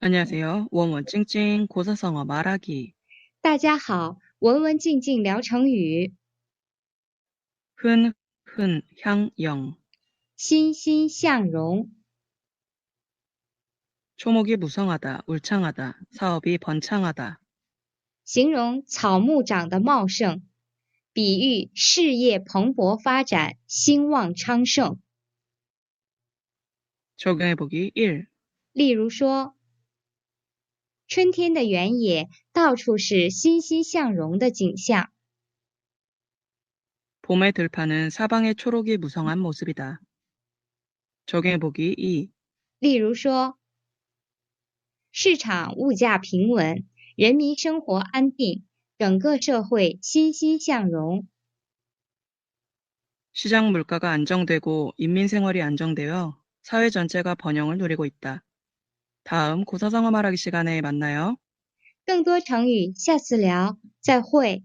안녕하세요. 원원찡찡 고사성어 말하기. 大家好，文文静静聊成语， 흔, 흔, 향, 영. 欣欣向荣， 초목이 무성하다, 울창하다, 사업이 번창하다. 形容草木长得茂盛，比喻事业蓬勃发展，兴旺昌盛。 적용해보기 1. 例如说， 春天的原野到处是欣欣向荣的景象， 봄의 들판은 사방에 초록이 무성한 모습이다. 적용해보기 2. 例如说，市场物价平稳，人民生活安定，整个社会欣欣向荣。 시장 물가가 안정되고 인민 생활이 안정되어 사회 전체가 번영을 누리고 있다. 다음 고사성어 말하기 시간에 만나요. 更多成语下次聊，再会。